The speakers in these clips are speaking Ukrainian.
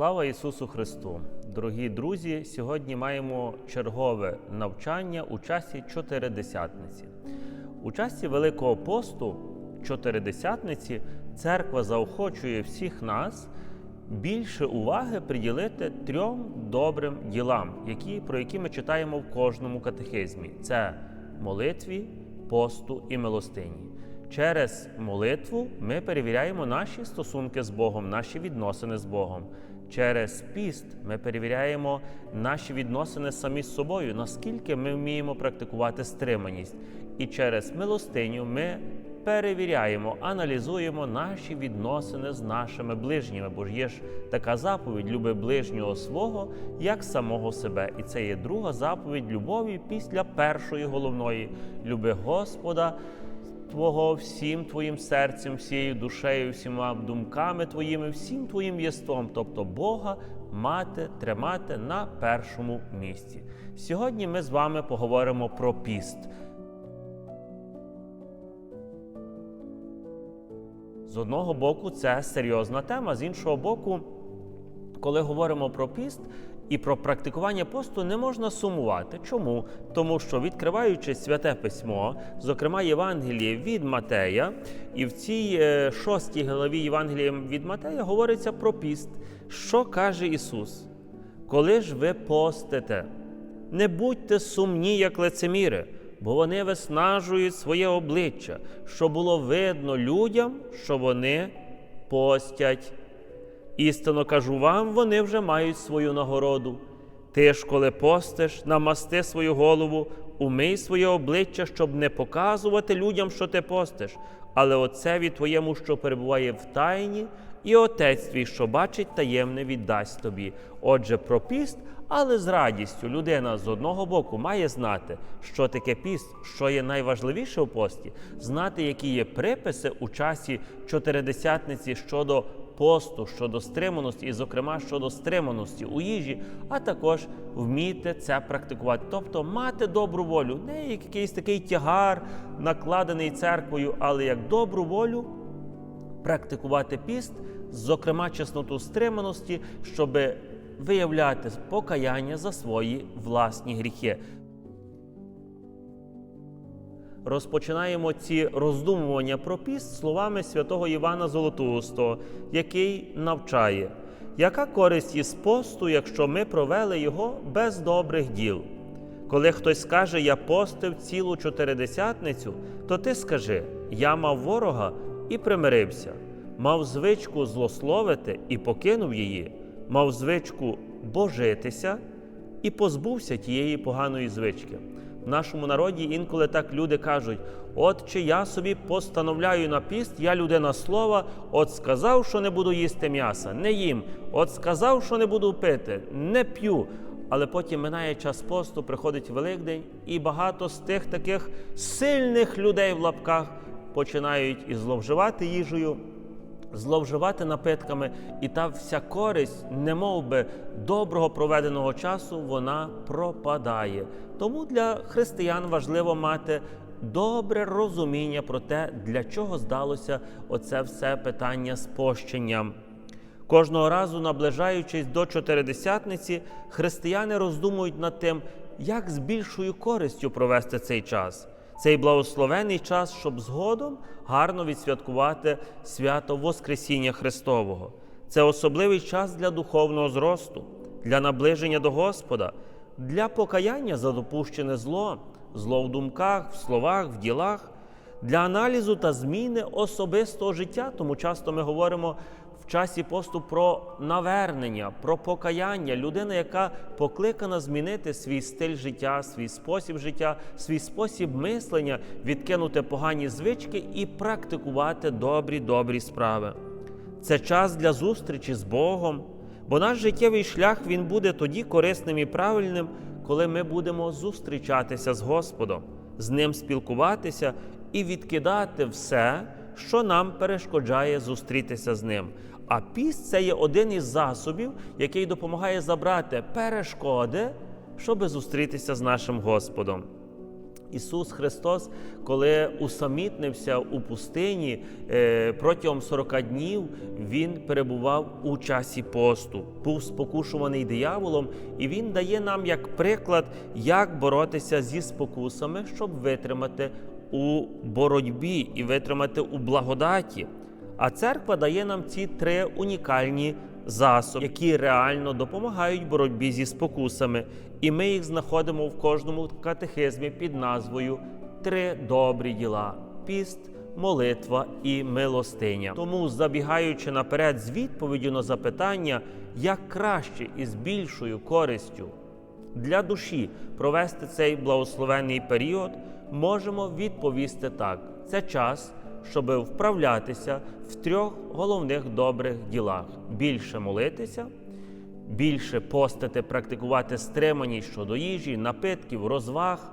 Слава Ісусу Христу! Дорогі друзі! Сьогодні маємо чергове навчання у часі Чотиридесятниці. У часі Великого посту Чотиридесятниці церква заохочує всіх нас більше уваги приділити трьом добрим ділам, які, про які ми читаємо в кожному катехизмі: це молитві, посту і милостині. Через молитву ми перевіряємо наші стосунки з Богом, наші відносини з Богом. Через піст ми перевіряємо наші відносини самі з собою, наскільки ми вміємо практикувати стриманість. І через милостиню ми перевіряємо, аналізуємо наші відносини з нашими ближніми. Бо ж є ж така заповідь люби ближнього свого як самого себе. І це є друга заповідь любові після першої головної люби Господа. Твого всім твоїм серцем, всією душею, всіма думками твоїми, всім твоїм єством, тобто Бога мати, тримати на першому місці. Сьогодні ми з вами поговоримо про піст. З одного боку, це серйозна тема, з іншого боку, коли говоримо про піст і про практикування посту, не можна сумувати. Чому? Тому що відкриваючи святе письмо, зокрема Євангеліє від Матея, і в цій е, шостій главі Євангелія від Матея говориться про піст. Що каже Ісус? Коли ж ви постите, не будьте сумні, як лицеміри, бо вони виснажують своє обличчя, щоб було видно людям, що вони постять. Істинно кажу вам, вони вже мають свою нагороду. Ти ж, коли постиш, намасти свою голову, умий своє обличчя, щоб не показувати людям, що ти постиш, але Отцеві твоєму, що перебуває в тайні, і Отець твій, що бачить таємне, віддасть тобі. Отже, про піст, але з радістю людина з одного боку має знати, що таке піст, що є найважливіше в пості, знати, які є приписи у часі чотиридесятниці щодо посту, щодо стриманості, і, зокрема, щодо стриманості у їжі, а також вміти це практикувати, тобто мати добру волю, не як якийсь такий тягар, накладений церквою, але як добру волю практикувати піст, зокрема чесноту стриманості, щоб виявляти покаяння за свої власні гріхи. Розпочинаємо ці роздумування про піст словами святого Івана Золотоустого, який навчає, яка користь із посту, якщо ми провели його без добрих діл. Коли хтось скаже, я постив цілу чотиридесятницю, то ти скажи: я мав ворога і примирився, мав звичку злословити і покинув її, мав звичку божитися і позбувся тієї поганої звички. В нашому народі інколи так люди кажуть: от чи я собі постановляю на піст, я людина слова, от сказав, що не буду їсти м'яса, не їм, от сказав, що не буду пити, не п'ю. Але потім минає час посту, приходить Великдень, і багато з тих таких сильних людей в лапках починають і зловживати їжею, зловживати напитками, і та вся користь, не би доброго проведеного часу, вона пропадає. Тому для християн важливо мати добре розуміння про те, для чого здалося оце все питання з пощенням. Кожного разу, наближаючись до чотиридесятниці, християни роздумують над тим, як з більшою користю провести цей час, цей благословений час, щоб згодом гарно відсвяткувати свято Воскресіння Христового. Це особливий час для духовного зросту, для наближення до Господа, для покаяння за допущене зло, зло в думках, в словах, в ділах, для аналізу та зміни особистого життя. Тому часто ми говоримо часі посту про навернення, про покаяння, людина, яка покликана змінити свій стиль життя, свій спосіб життя, свій спосіб мислення, відкинути погані звички і практикувати добрі, добрі справи. Це час для зустрічі з Богом, бо наш життєвий шлях він буде тоді корисним і правильним, коли ми будемо зустрічатися з Господом, з Ним спілкуватися і відкидати все, що нам перешкоджає зустрітися з ним. А піст це є один із засобів, який допомагає забрати перешкоди, щоб зустрітися з нашим Господом. Ісус Христос, коли усамітнився у пустині е, протягом 40 днів, Він перебував у часі посту, був спокушуваний дияволом, і Він дає нам як приклад, як боротися зі спокусами, щоб витримати у боротьбі і витримати у благодаті. А церква дає нам ці три унікальні засоби, які реально допомагають боротьбі зі спокусами. І ми їх знаходимо в кожному катехизмі під назвою Три добрі діла: піст, молитва і милостиня. Тому, забігаючи наперед з відповіддю на запитання, як краще і з більшою користю для душі провести цей благословенний період, можемо відповісти так: це час, щоб вправлятися в трьох головних добрих ділах: більше молитися, більше постити, практикувати стриманість щодо їжі, напитків, розваг.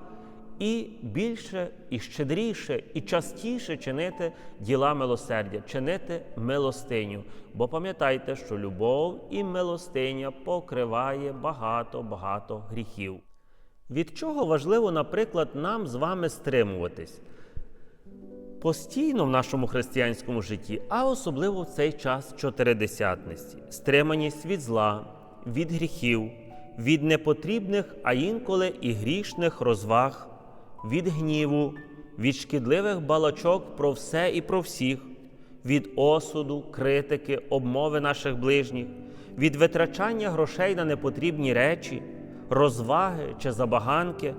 І більше, і щедріше, і частіше чинити діла милосердя, чинити милостиню. Бо пам'ятайте, що любов і милостиня покриває багато-багато гріхів. Від чого важливо, наприклад, нам з вами стримуватись постійно в нашому християнському житті, а особливо в цей час чотиридесятниці, стриманість від зла, від гріхів, від непотрібних, а інколи і грішних розваг, від гніву, від шкідливих балачок про все і про всіх, від осуду, критики, обмови наших ближніх, від витрачання грошей на непотрібні речі, розваги чи забаганки,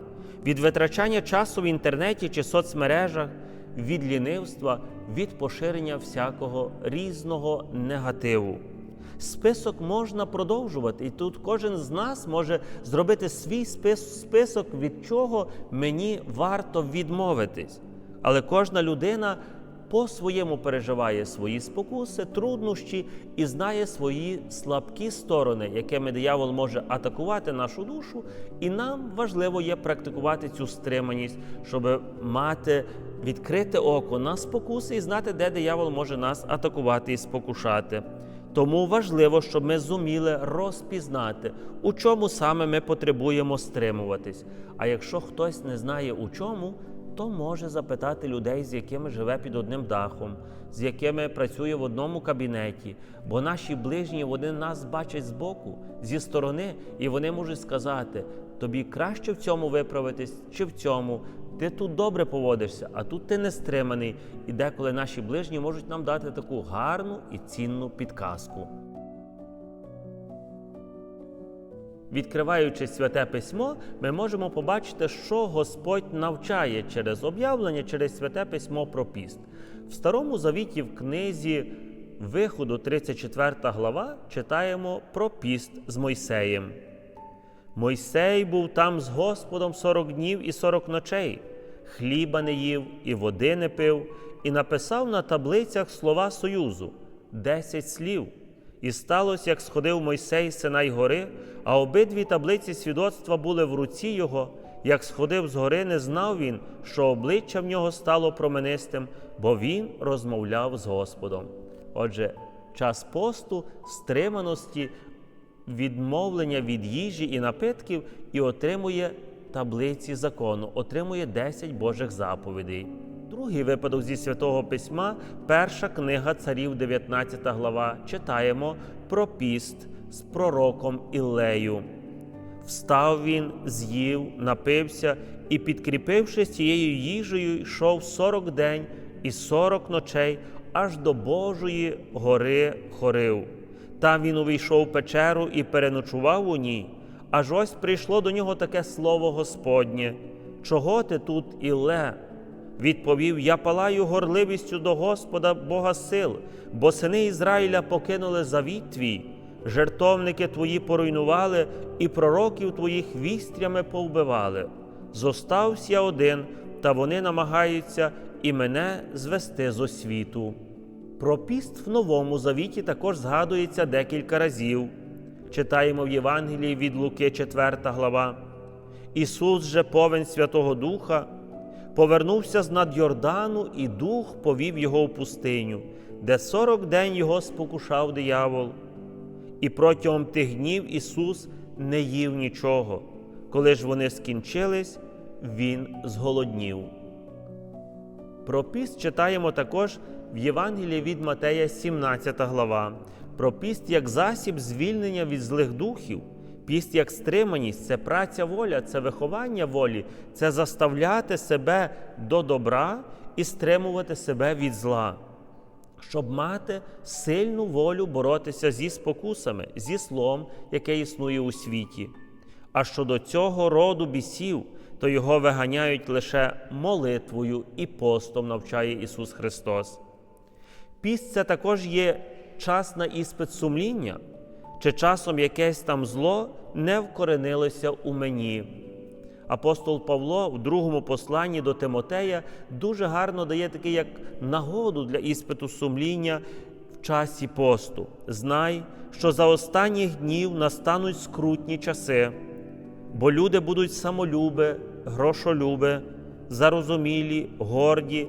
від витрачання часу в інтернеті чи соцмережах, від лінивства, від поширення всякого різного негативу. Список можна продовжувати, і тут кожен з нас може зробити свій спис- список, від чого мені варто відмовитись. Але кожна людина по-своєму переживає свої спокуси, труднощі і знає свої слабкі сторони, якими диявол може атакувати нашу душу. І нам важливо є практикувати цю стриманість, щоб мати відкрите око на спокуси і знати, де диявол може нас атакувати і спокушати. Тому важливо, щоб ми зуміли розпізнати, у чому саме ми потребуємо стримуватись. А якщо хтось не знає у чому, то може запитати людей, з якими живе під одним дахом, з якими працює в одному кабінеті. Бо наші ближні вони нас бачать збоку, зі сторони, і вони можуть сказати: тобі краще в цьому виправитись чи в цьому. Ти тут добре поводишся, а тут ти не стриманий. І деколи наші ближні можуть нам дати таку гарну і цінну підказку. Відкриваючи святе письмо, ми можемо побачити, що Господь навчає через об'явлення, через святе письмо про піст. В Старому Завіті в книзі Виходу, 34 глава, читаємо про піст з Мойсеєм. Мойсей був там з Господом 40 днів і 40 ночей, хліба не їв і води не пив, і написав на таблицях слова Союзу десять слів. І сталося, як сходив Мойсей з Синай гори, а обидві таблиці свідоцтва були в руці його. Як сходив з гори, не знав він, що обличчя в нього стало променистим, бо він розмовляв з Господом. Отже, час посту, стриманості, відмовлення від їжі і напитків і отримує таблиці закону, отримує 10 Божих заповідей. Другий випадок зі святого письма, перша книга царів, 19 глава, читаємо про піст з пророком Іллею. Встав він, з'їв, напився і, підкріпившись цією їжею, йшов сорок день і сорок ночей аж до Божої гори Хорив. Там він увійшов в печеру і переночував у ній. Аж ось прийшло до нього таке слово Господнє. Чого ти тут, Ілле? Відповів: Я палаю горливістю до Господа Бога сил, бо сини Ізраїля покинули завіт твій, жертовники твої поруйнували, і пророків твоїх вістрями повбивали. Зостався я один, та вони намагаються і мене звести з освіту. Про піст в новому завіті також згадується декілька разів. Читаємо в Євангелії від Луки, 4 глава. Ісус же повен Святого Духа повернувся з над Йордану, і дух повів його в пустиню, де сорок день його спокушав диявол. І протягом тих днів Ісус не їв нічого. Коли ж вони скінчились, він зголоднів. Про піст читаємо також в Євангелії від Матея, 17 глава. Про піст як засіб звільнення від злих духів. Піст як стриманість це праця воля, це виховання волі, це заставляти себе до добра і стримувати себе від зла, щоб мати сильну волю боротися зі спокусами, зі злом, яке існує у світі. А щодо цього роду бісів, то його виганяють лише молитвою і постом, навчає Ісус Христос. Піст це також є час на іспит сумління, чи часом якесь там зло не вкоренилося у мені. Апостол Павло в другому посланні до Тимотея дуже гарно дає такий як нагоду для іспиту сумління в часі посту. Знай, що за останніх днів настануть скрутні часи, бо люди будуть самолюби, грошолюби, зарозумілі, горді,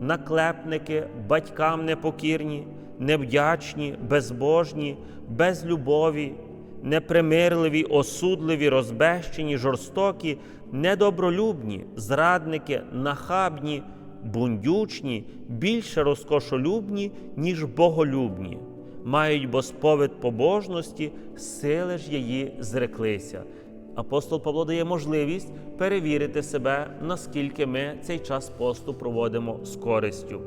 наклепники, батькам непокірні, невдячні, безбожні, безлюбові, непримирливі, осудливі, розбещені, жорстокі, недобролюбні, зрадники, нахабні, бундючні, більше розкошолюбні, ніж боголюбні. Мають бо побожності, сили ж її зреклися. Апостол Павло дає можливість перевірити себе, наскільки ми цей час посту проводимо з користю.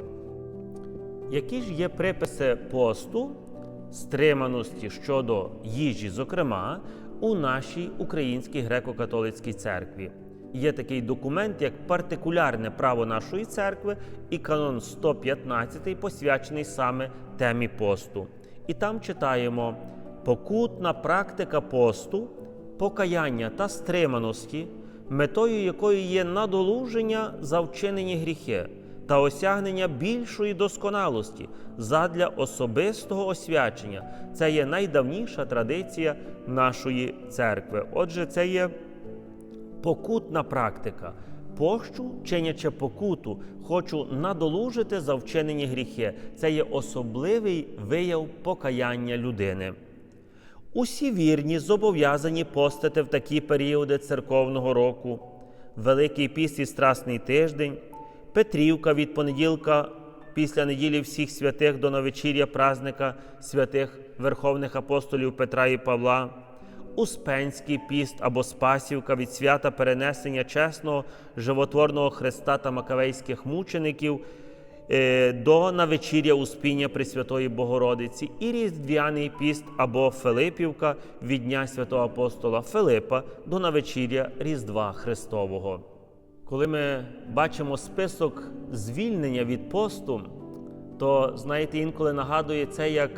Які ж є приписи посту, стриманості щодо їжі, зокрема, у нашій українській греко-католицькій церкві? Є такий документ, як партикулярне право нашої церкви і канон 115, посвячений саме темі посту. І там читаємо покутна практика посту, покаяння та стриманості, метою якої є надолуження за вчинені гріхи та осягнення більшої досконалості задля особистого освячення. Це є найдавніша традиція нашої церкви. Отже, це є покутна практика. Пощу, чинячи покуту, хочу надолужити за вчинені гріхи. Це є особливий вияв покаяння людини. Усі вірні зобов'язані постити в такі періоди церковного року, Великий піст і Страсний тиждень, Петрівка від понеділка після неділі всіх святих до новечір'я празника святих Верховних апостолів Петра і Павла, Успенський піст або Спасівка від свята перенесення чесного животворного Христа та Макавейських мучеників е, до навечір'я Успіння Пресвятої Богородиці і Різдвяний піст або Филипівка від Дня святого апостола Филипа до навечір'я Різдва Христового. Коли ми бачимо список звільнення від посту, то знаєте, інколи нагадує це як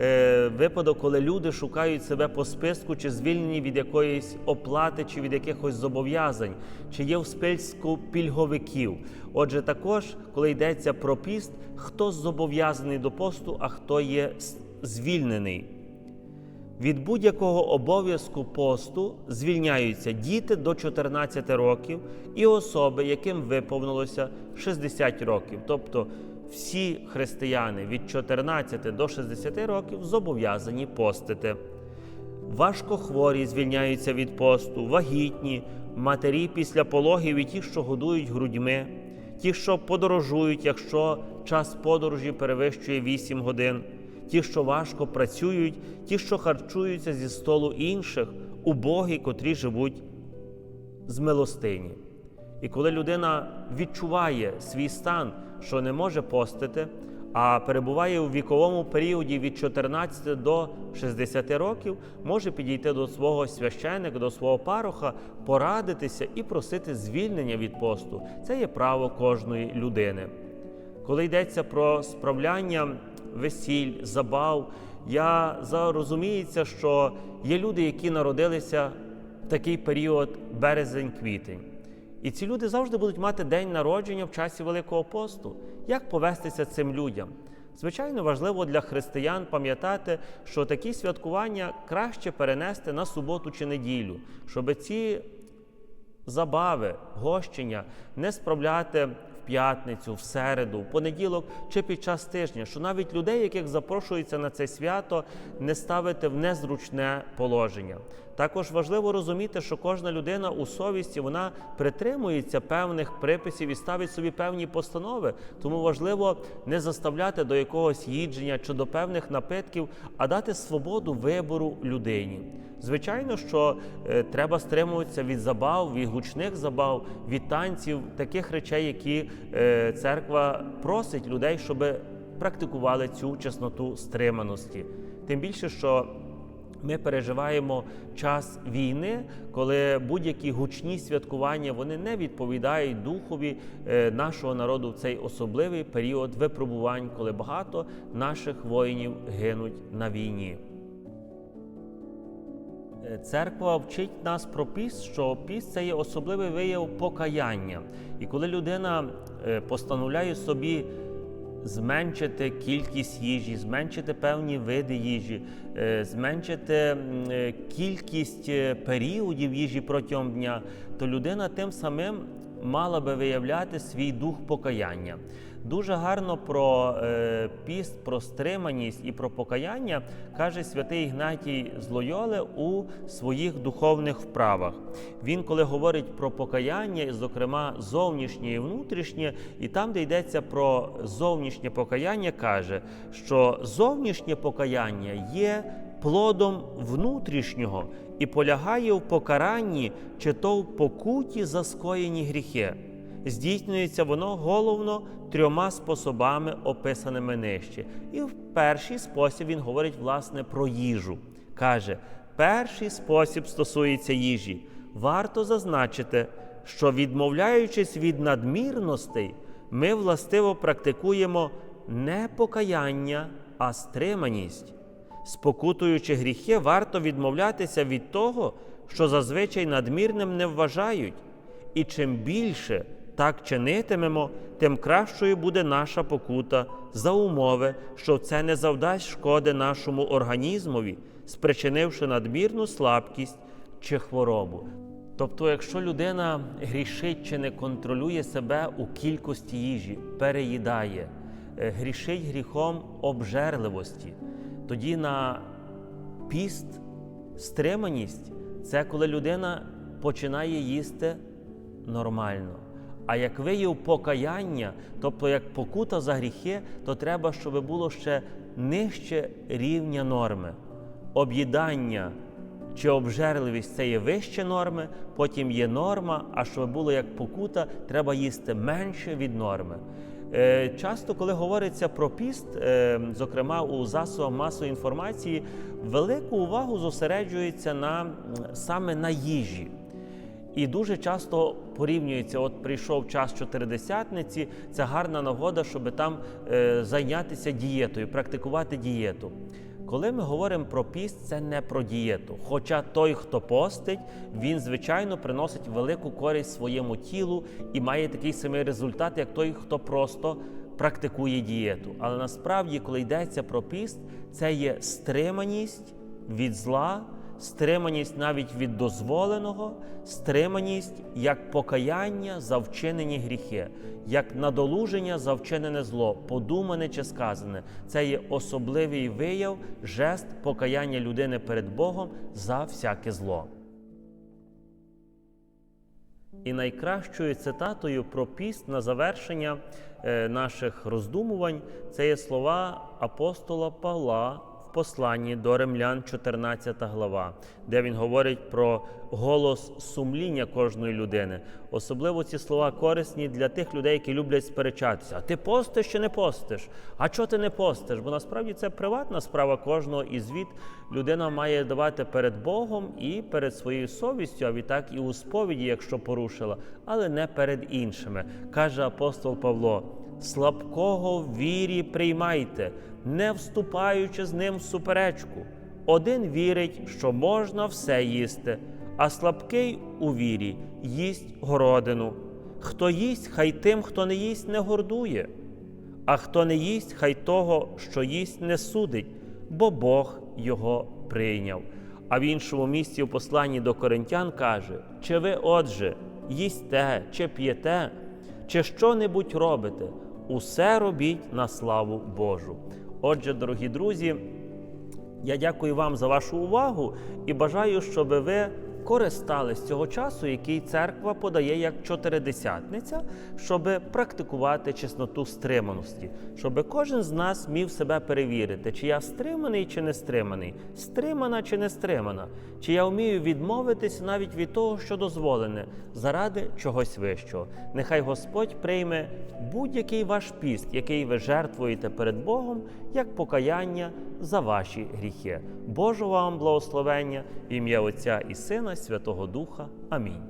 е, випадок, коли люди шукають себе по списку, чи звільнені від якоїсь оплати, чи від якихось зобов'язань, чи є в списку пільговиків. Отже, також, коли йдеться про піст, хто зобов'язаний до посту, а хто є звільнений. Від будь-якого обов'язку посту звільняються діти до 14 років і особи, яким виповнилося 60 років. Тобто всі християни від 14 до 60 років зобов'язані постити. Важкохворі звільняються від посту, вагітні, матері після пологів і ті, що годують грудьми, ті, що подорожують, якщо час подорожі перевищує 8 годин, ті, що важко працюють, ті, що харчуються зі столу інших, убогі, котрі живуть з милостині. І коли людина відчуває свій стан, що не може постити, а перебуває у віковому періоді від 14 до 60 років, може підійти до свого священника, до свого пароха, порадитися і просити звільнення від посту. Це є право кожної людини. Коли йдеться про справляння весіль, забав, я розуміється, що є люди, які народилися в такий період березень-квітень. І ці люди завжди будуть мати день народження в часі Великого посту. Як повестися цим людям? Звичайно, важливо для християн пам'ятати, що такі святкування краще перенести на суботу чи неділю, щоб ці забави, гощення не справляти п'ятницю, в середу, в понеділок чи під час тижня, що навіть людей, яких запрошується на це свято, не ставити в незручне положення. Також важливо розуміти, що кожна людина у совісті вона притримується певних приписів і ставить собі певні постанови. Тому важливо не заставляти до якогось їдження чи до певних напитків, а дати свободу вибору людині. Звичайно, що е, треба стримуватися від забав, від гучних забав, від танців, таких речей, які е, церква просить людей, щоб практикували цю чесноту стриманості. Тим більше, що ми переживаємо час війни, коли будь-які гучні святкування вони не відповідають духові е, нашого народу в цей особливий період випробувань, коли багато наших воїнів гинуть на війні. Е, Церква вчить нас про піст, що піст це є особливий вияв покаяння. І коли людина е, постановляє собі зменшити кількість їжі, зменшити певні види їжі, е, зменшити кількість періодів їжі протягом дня, то людина тим самим мала би виявляти свій дух покаяння. Дуже гарно про е, піст, про стриманість і про покаяння каже святий Ігнатій з Лойоли у своїх духовних вправах. Він, коли говорить про покаяння, зокрема зовнішнє і внутрішнє, і там, де йдеться про зовнішнє покаяння, каже, що зовнішнє покаяння є плодом внутрішнього і полягає в покаранні чи то в покуті за скоєні гріхи. Здійснюється воно головно трьома способами, описаними нижче. І в перший спосіб він говорить власне про їжу. Каже, перший спосіб стосується їжі. Варто зазначити, що відмовляючись від надмірностей, ми властиво практикуємо не покаяння, а стриманість. Спокутуючи гріхи, варто відмовлятися від того, що зазвичай надмірним не вважають. І чим більше так чинитимемо, тим кращою буде наша покута за умови, що це не завдасть шкоди нашому організмові, спричинивши надмірну слабкість чи хворобу. Тобто, якщо людина грішить чи не контролює себе у кількості їжі, переїдає, е, грішить гріхом обжерливості, тоді на піст, стриманість це коли людина починає їсти нормально. А як вияв покаяння, тобто як покута за гріхи, то треба, щоб було ще нижче рівня норми. Об'їдання чи обжерливість це є вище норми, потім є норма, а щоб було як покута, треба їсти менше від норми. Е, Часто, коли говориться про піст, е, зокрема у засобах масової інформації, велику увагу зосереджується на саме на їжі. І дуже часто порівнюється: от прийшов час чотиридесятниці, це гарна нагода, щоб там е, зайнятися дієтою, практикувати дієту. Коли ми говоримо про піст, це не про дієту. Хоча той, хто постить, він звичайно приносить велику користь своєму тілу і має такий самий результат, як той, хто просто практикує дієту. Але насправді, коли йдеться про піст, це є стриманість від зла стриманість навіть від дозволеного, стриманість як покаяння за вчинені гріхи, як надолуження за вчинене зло, подумане чи сказане. Це є особливий вияв, жест покаяння людини перед Богом за всяке зло. І найкращою цитатою про піст на завершення е, наших роздумувань це є слова апостола Павла посланні до римлян, 14 глава, де він говорить про голос сумління кожної людини. Особливо ці слова корисні для тих людей, які люблять сперечатися. А ти постиш чи не постиш? А чого ти не постиш? Бо насправді це приватна справа кожного і звіт людина має давати перед Богом і перед своєю совістю, а відтак і у сповіді, якщо порушила, але не перед іншими, каже апостол Павло. Слабкого вірі приймайте, не вступаючи з ним в суперечку. Один вірить, що можна все їсти, а слабкий у вірі їсть городину. Хто їсть, хай тим, хто не їсть, не гордує, а хто не їсть, хай того, що їсть, не судить, бо Бог його прийняв. А в іншому місці у посланні до коринтян каже: чи ви, отже, їсте чи п'єте, чи що-небудь робите, усе робіть на славу Божу. Отже, дорогі друзі, я дякую вам за вашу увагу і бажаю, щоб ви користались цього часу, який церква подає як чотиридесятниця, щоб практикувати чесноту стриманості, щоб кожен з нас міг себе перевірити, чи я стриманий чи не стриманий, стримана чи не стримана, чи я вмію відмовитись навіть від того, що дозволене, заради чогось вищого. Нехай Господь прийме будь-який ваш піст, який ви жертвуєте перед Богом, як покаяння за ваші гріхи. Божого вам благословення, ім'я Отця і Сина, Святого Духа. Амінь.